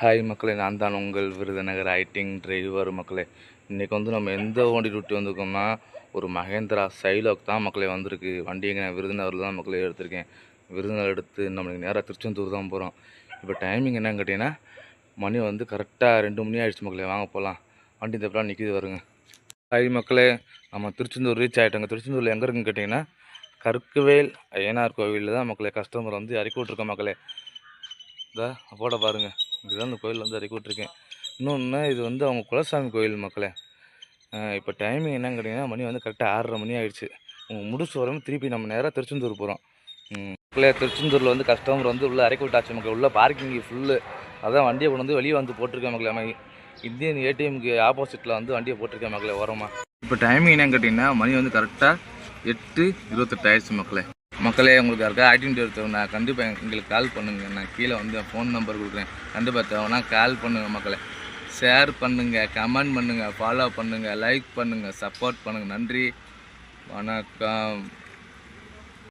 Hi மக்களே நான் தான் உங்கள் விருதுநகர் ஐட்டிங் டிரைவர் மக்களே. இன்றைக்கி வந்து நம்ம எந்த வண்டி ரூட்டி வந்திருக்கோம்னா ஒரு மகேந்திரா சைலாக் தான் மக்களே வந்திருக்கு. வண்டி எங்கே விருதுநகரில் தான் மக்களே எடுத்திருக்கேன். விருதுநகர் எடுத்து நம்மளுக்கு நேராக திருச்செந்தூர் தான் போகிறோம் இப்போ டைமிங் என்னன்னு கேட்டிங்கன்னா மணி வந்து கரெக்டாக ரெண்டு மணி ஆகிடுச்சு மக்களே. வாங்க போகலாம் வண்டி தப்பெல்லாம் நிற்கிது வருங்க ஹாய் மக்களே நம்ம திருச்செந்தூர் ரீச் ஆகிட்டோங்க திருச்செந்தூரில் எங்கே இருக்குன்னு கேட்டிங்கன்னா கருக்குவேல் ஐயனார் கோவிலில் தான் மக்களே கஸ்டமர் வந்து இறக்கி விட்ருக்கோம் மக்களே இந்த போட பாருங்கள் இதுதான் இந்த கோயிலில் வந்து இறக்கி விட்ருக்கேன் இன்னொன்று இது வந்து அவங்க குலசாமி கோயில் மக்களே. இப்போ டைமிங் என்னன்னு கேட்டிங்கன்னா மணி வந்து கரெக்டாக ஆறரை மணி ஆகிடுச்சு உங்கள் முடிச்சு வரும் திருப்பி நம்ம நேராக திருச்செந்தூர் போகிறோம் மக்களே திருச்செந்தூரில் வந்து கஸ்டமர் வந்து உள்ளே இறக்கி விட்டாச்சு மக்கள். உள்ளே பார்க்கிங் ஃபுல்லு அதான் வண்டியை கொண்டு வந்து வெளியே வந்து போட்டிருக்கேன் மக்களே. நம்ம இந்தியன் ஏடிஎம்க்கு ஆப்போசிட்டில் வந்து வண்டியை போட்டிருக்கேன் மக்களே ஓரமாக இப்போ டைமிங் என்னன்னு கேட்டிங்கன்னா மணி வந்து கரெக்டாக எட்டு இருபத்தெட்டு ஆயிடுச்சு மக்களே. மக்களே உங்களுக்கு யாருக்கா ஐடென்டி தேவைன்னா கண்டிப்பாக எங்களுக்கு கால் பண்ணுங்கள் நான் கீழே வந்து ஃபோன் நம்பர் கொடுக்குறேன். கண்டிப்பாக தேவைன்னா கால் பண்ணுங்கள் மக்களை. ஷேர் பண்ணுங்கள் கமெண்ட் பண்ணுங்கள் ஃபாலோ பண்ணுங்கள் லைக் பண்ணுங்கள் சப்போர்ட் பண்ணுங்கள் நன்றி. வணக்கம்.